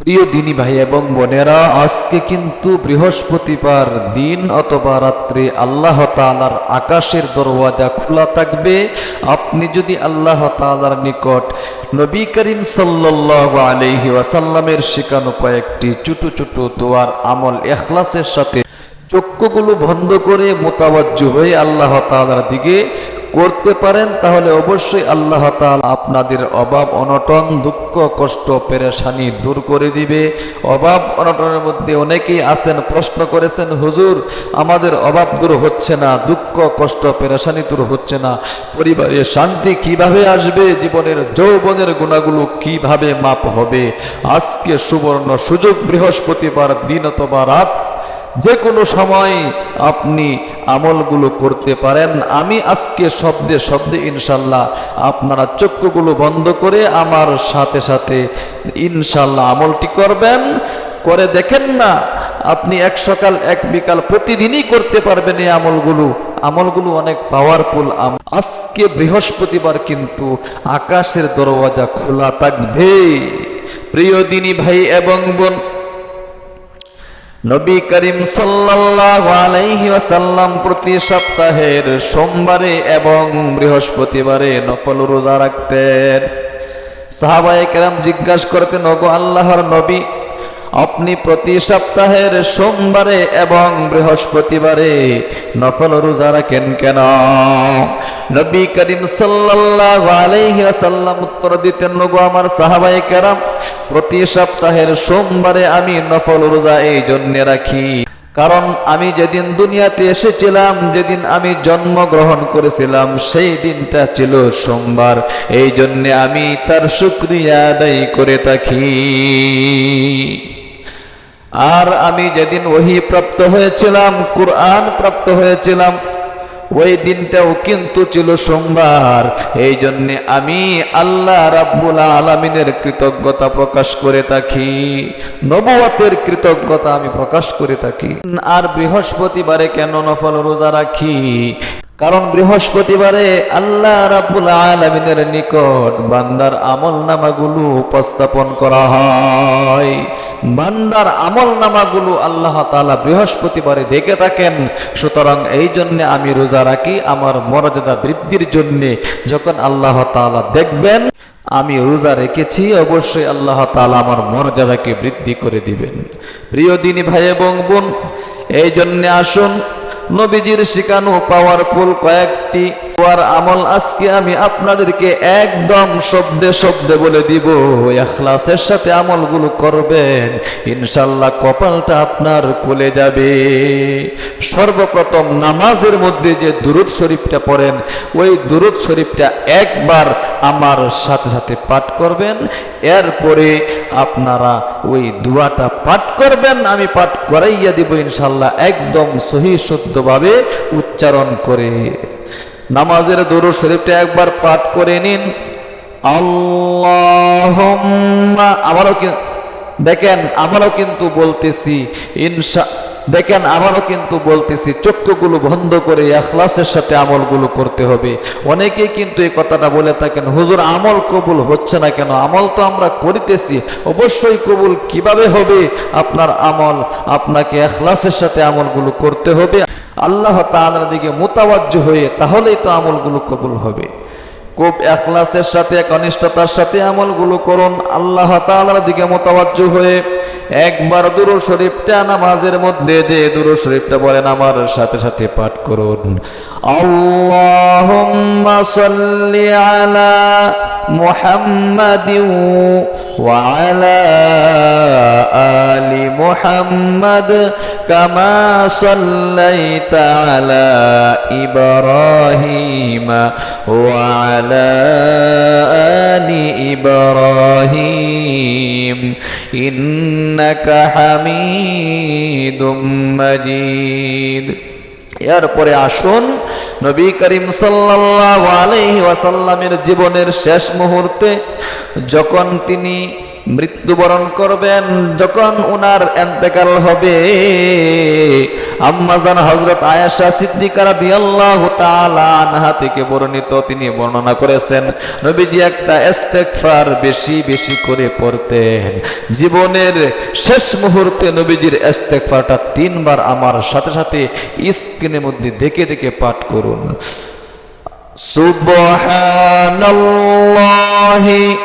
প্রিয় দিনী ভাই এবং বোনেরা, আজকে কিন্তু বৃহস্পতিবার দিন অথবা রাত্রে আল্লাহ তাআলার আকাশের দরওয়াজা খোলা থাকবে। আপনি যদি আল্লাহ তালার নিকট নবী করিম সাল্লাল্লাহু আলাইহি ওয়াসাল্লামের শেখানো কয়েকটি ছোট ছোট দোয়ার আমল এখলাসের সাথে চক্ষুগুলো বন্ধ করে মোতাবজ্জ হয়ে আল্লাহ তালার দিকে করতে পারেন, তাহলে অবশ্যই আল্লাহ তাআলা আপনাদের অভাব, অনটন, দুঃখ, কষ্ট, পেরেশানি দূর করে দিবে। অভাব, অনটনের মধ্যে অনেকেই আছেন, প্রশ্ন করেছেন, হুজুর, আমাদের অভাব দূর হচ্ছে না, দুঃখ, কষ্ট, পেরেশানি দূর হচ্ছে না। পরিবারে শান্তি কীভাবে আসবে? জীবনের যৌবনের গুণাগুলো কীভাবে মাপ হবে? আজকে সুবর্ণ সুযোগ বৃহস্পতিবার দিন অথবা রাত যে কোনো সময় আপনি আমলগুলো করতে পারেন। আমি আজকে শব্দে শব্দে ইনশাল্লাহ আপনারা চক্ষুগুলো বন্ধ করে আমার সাথে সাথে ইনশাল্লাহ আমলটি করবেন। করে দেখেন না, আপনি এক সকাল, এক বিকাল প্রতিদিনই করতে পারবেন এই আমলগুলো। আমলগুলো অনেক পাওয়ারফুল আজকে বৃহস্পতিবার কিন্তু আকাশের দরওয়াজা খোলা থাকবে। প্রিয় দিনী ভাই এবং বোন নবী করিম ওয়াসাল্লাম প্রতি সপ্তাহের সোমবারে এবং বৃহস্পতিবারে নফল রোজা রাখতেন। সাহাবায়ে কেরাম জিজ্ঞাসা করতেন, ওগো আল্লাহর নবী, আপনি প্রতি সপ্তাহের সোমবারে এবং বৃহস্পতিবারে নফল রোজা রাখেন কেন? নবী করিম সাল্লাল্লাহু আলাইহি ওয়াসাল্লাম উত্তর দিতেন নগো আমার সাহাবায়ে কেরাম প্রতি সপ্তাহের সোমবারে আমি নফল রোজা এই জন্য রাখি। কারণ আমি যেদিন দুনিয়াতে এসেছিলাম, যেদিন আমি জন্মগ্রহণ করেছিলাম, সেই দিনটা ছিল সোমবার। এই জন্য আমি তার শুক্রিয়া আদায় করে থাকি। আর আমি যেদিন ওহি প্রাপ্ত হয়েছিলাম, কুরআন প্রাপ্ত হয়েছিলাম ওই দিনটাও কিন্তু ছিল সোমবার। এই জন্যে আমি আল্লাহ রাব্বুল আলমিনের কৃতজ্ঞতা প্রকাশ করে থাকি। নবুয়াতের কৃতজ্ঞতা আমি প্রকাশ করে থাকি। আর বৃহস্পতিবারে কেন নফল রোজা রাখি? কারণ বৃহস্পতিবারে আল্লাহ রাব্বুল আলমিনের নিকট বান্দার আমল নামাগুলো উপস্থাপন করা হয়। বান্দার আমল নামাগুলো আল্লাহ তালা বৃহস্পতিবারে দেখে থাকেন। সুতরাং এই জন্যে আমি রোজা রাখি, আমার মর্যাদা বৃদ্ধির জন্যে। যখন আল্লাহ তালা দেখবেন, আমি রোজা রেখেছি, অবশ্যই আল্লাহ তালা আমার মর্যাদাকে বৃদ্ধি করে দিবেন। প্রিয় দিনী ভাই এবং বোন, এই জন্যে আসুন নবীজির শিখানো পাওয়ারফুল কয়েকটি দোয়ার আমল আজকে আমি আপনাদেরকে একদম শব্দে শব্দে বলে দিব, এখলাসের সাথে আমলগুলো করবেন, ইনশাল্লাহ কপালটা আপনার খুলে যাবে। সর্বপ্রথম নামাজের মধ্যে যে দুরুদ শরীফটা পড়েন, ওই দুরুদ শরীফটা একবার আমার সাথে সাথে পাঠ করবেন, এরপরে আপনারা ওই দুয়াটা পাঠ করবেন, আমি পাঠ করাইয়া দিব ইনশাল্লাহ একদম সহি শুদ্ধভাবে উচ্চারণ করে। নামাজের দরুদ শরীফটা একবার পাঠ করে নিন। আল্লাহ আমারও দেখেন, আমারও কিন্তু বলতেছি, ইনশা দেখেন, আমারও কিন্তু বলতেছি, চক্ষুগুলো বন্ধ করে এখলাসের সাথে আমলগুলো করতে হবে। অনেকেই কিন্তু এই কথাটা বলে থাকেন, হুজুর, আমল কবুল হচ্ছে না কেন? আমল তো আমরা করিতেছি, অবশ্যই কবুল কীভাবে হবে? আপনার আমল, আপনাকে এখলাসের সাথে আমলগুলো করতে হবে। আল্লাহ তাআলার দিকে মোতাবাজ্য হয়ে তাহলেই তো আমলগুলো কবুল হবে। খুব এখলাসের সাথে কনিষ্ঠতার সাথে আমলগুলো করুন। আল্লাহ তাআলার দিকে মোতাবাজ্য হয়ে একবার দুরু শরীফটা নামাজের মধ্যে যে দুরু শরীফটা বলেন, আমার সাথে সাথে পাঠ করুন। সাল্লি আলা মুহাম্মাদিন ওয়া আলা আলি মুহাম্মাদ কামা সাল্লাইতা আলা ইব্রাহিম ওয়া আলা আলি ইব্রাহিম ইন্নাকা হামিদুম মাজিদ এরপরে আসুন নবী করিম সাল্লাল্লাহু আলাইহি ওয়াসাল্লামের জীবনের শেষ মুহূর্তে যখন তিনি মৃত্যুবরণ করবেন যখন উনার এন্তেকাল হবে। আম্মাজান হজরত আয়েশা সিদ্দিকা রাদিয়াল্লাহু তাআলা আনহা থেকে বর্ণিত, তিনি বর্ণনা করেছেন, নবীজি একটা এস্তেকফার বেশি বেশি করে পড়তেন। জীবনের শেষ মুহূর্তে নবীজির ইস্তেগফারটা তিনবার আমার সাথে সাথে স্ক্রিনের মধ্যে দেখে দেখে পাঠ করুন। সুবহানাল্লাহি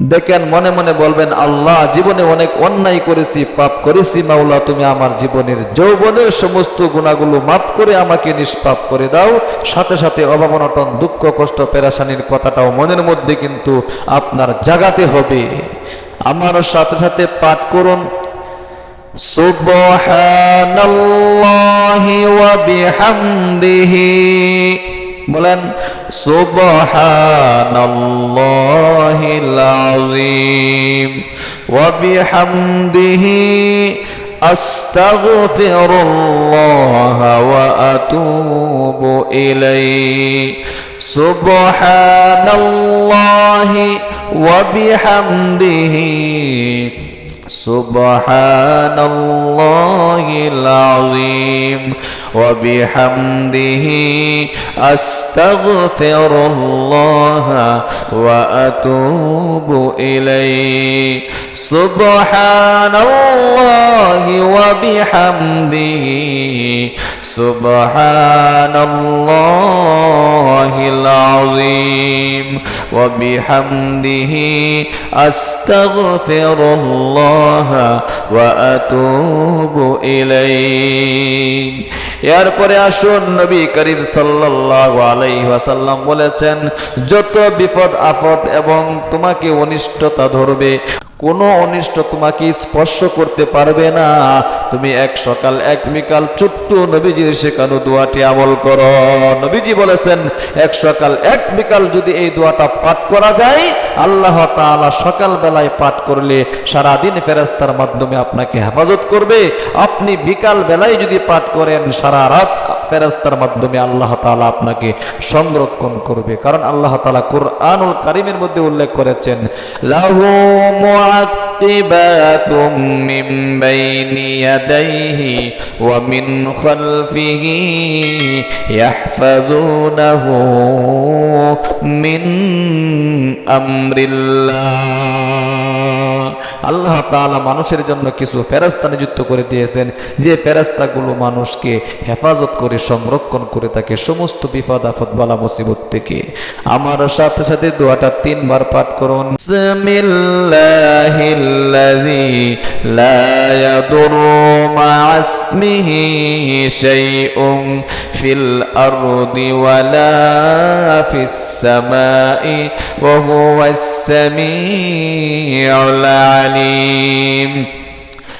দেখেন মনে মনে বলবেন, আল্লাহ, জীবনে অনেক অন্যায় করেছি, পাপ করেছি, মাওলা, তুমি আমার জীবনের যৌবনের সমস্ত গুণাগুলো মাপ করে আমাকে নিষ্পাপ করে দাও। সাথে সাথে অভাবনটন, দুঃখ, কষ্ট, পেরাশানির কথাটাও মনের মধ্যে কিন্তু আপনার জাগাতে হবে। আমার সাথে সাথে পাঠ করুন, সুবহানাল্লাহি ওয়া বিহামদিহি। বলেন, সুবহানাল্লাহিল আযীম ওয়া বিহামদিহি আস্তাগফিরুল্লাহ ওয়া আতুবু ইলাইহি সুবহানাল্লাহি ওয়া বিহামদিহি سبحان الله العظيم وبحمده أستغفر الله وأتوب إليه سبحان الله وبحمده سبحان الله العظيم وبحمده أستغفر الله وأتوب إليه এরপরে আসুন নবী করিম সাল্লাল্লাহু আলাইহি ওয়াসাল্লাম বলেছেন যত বিপদ আপদ এবং তোমাকে অনিষ্টতা ধরবে কোনো অনিষ্ট তোমাকে স্পর্শ করতে পারবে না। তুমি এক সকাল, এক বিকাল ছোট্ট নবীজির শেখানো দোয়াটি আমল করো। নবীজি বলেছেন, এক সকাল, এক বিকাল যদি এই দোয়াটা পাঠ করা যায়, আল্লাহ তাআলা সকাল বেলায় পাঠ করলে সারা দিন ফেরেশতার মাধ্যমে আপনাকে হেফাজত করবে। আপনি বিকাল বেলায় যদি পাঠ করেন, সারা রাত ফেরেস্তার মাধ্যমে আল্লাহ তালা আপনাকে সংরক্ষণ করবে। কারণ আল্লাহ তাআলা কুরআনুল কারিমের মধ্যে উল্লেখ করেছেন আমরিল্লাহ। আল্লাহ তাআলা মানুষের জন্য কিছু ফেরেশতা নিযুক্ত করে দিয়েছেন। যে ফেরেশতাগুলো মানুষকে হেফাজত করে, সংরক্ষণ করে থাকে সমস্ত বিপদ আফত বালা মুসিবত থেকে। আমার সাথে সাথে দোয়াটা তিনবার পাঠ করুন। ফিল الأرض ولا في السماء وهو السميع العليم.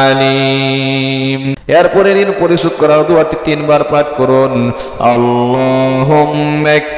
আলিম এরপরে ঋণ পরিশোধ করার দোয়াটি তিনবার পাঠ করুন। আল্লাহ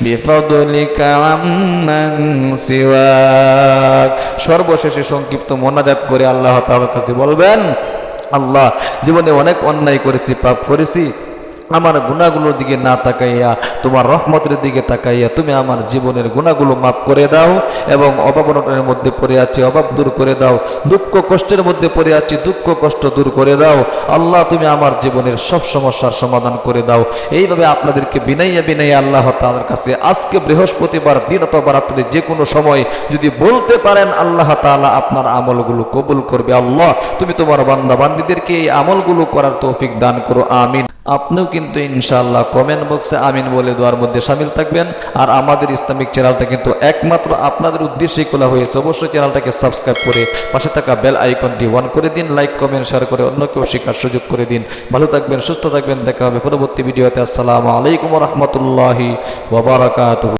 بفضلك عمن سواك সর্বশেষে সংক্ষিপ্ত মোনাজাত করে আল্লাহ তাআলার কাছে বলবেন আল্লাহ জীবনে অনেক অন্যায় করেছি পাপ করেছি আমার গুণাগুলোর দিকে না তাকাইয়া, তোমার রহমতের দিকে তাকাইয়া তুমি আমার জীবনের গুণাগুলো মাফ করে দাও এবং অভাব অনটনের মধ্যে পড়ে আছি, অভাব দূর করে দাও, দুঃখ কষ্টের মধ্যে পড়ে আছি, দুঃখ কষ্ট দূর করে দাও। আল্লাহ, তুমি আমার জীবনের সব সমস্যার সমাধান করে দাও। এইভাবে আপনাদেরকে বিনাইয়া বিনাইয়া আল্লাহ তাআলার কাছে আজকে বৃহস্পতিবার, দিন অথবা রাত্রে যে কোনো সময় যদি বলতে পারেন, আল্লাহ তাআলা আপনার আমলগুলো কবুল করবে। আল্লাহ, তুমি তোমার বান্দা বান্দিদেরকে এই আমলগুলো করার তৌফিক দান করো, আমিন। আপনিও কিন্তু ইনশাল্লাহ কমেন্ট বক্সে আমিন বলে দেওয়ার মধ্যে সামিল থাকবেন। আর আমাদের ইসলামিক চ্যানেলটা কিন্তু একমাত্র আপনাদের উদ্দেশ্যেই খোলা হয়েছে। অবশ্যই চ্যানেলটাকে সাবস্ক্রাইব করে পাশে থাকা বেল আইকনটি অন করে দিন লাইক কমেন্ট শেয়ার করে অন্য কেউ শেখার সুযোগ করে দিন। ভালো থাকবেন, সুস্থ থাকবেন, দেখা হবে পরবর্তী ভিডিওতে। আসসালামু আলাইকুম রহমতুল্লাহি ওবরাকাতুহু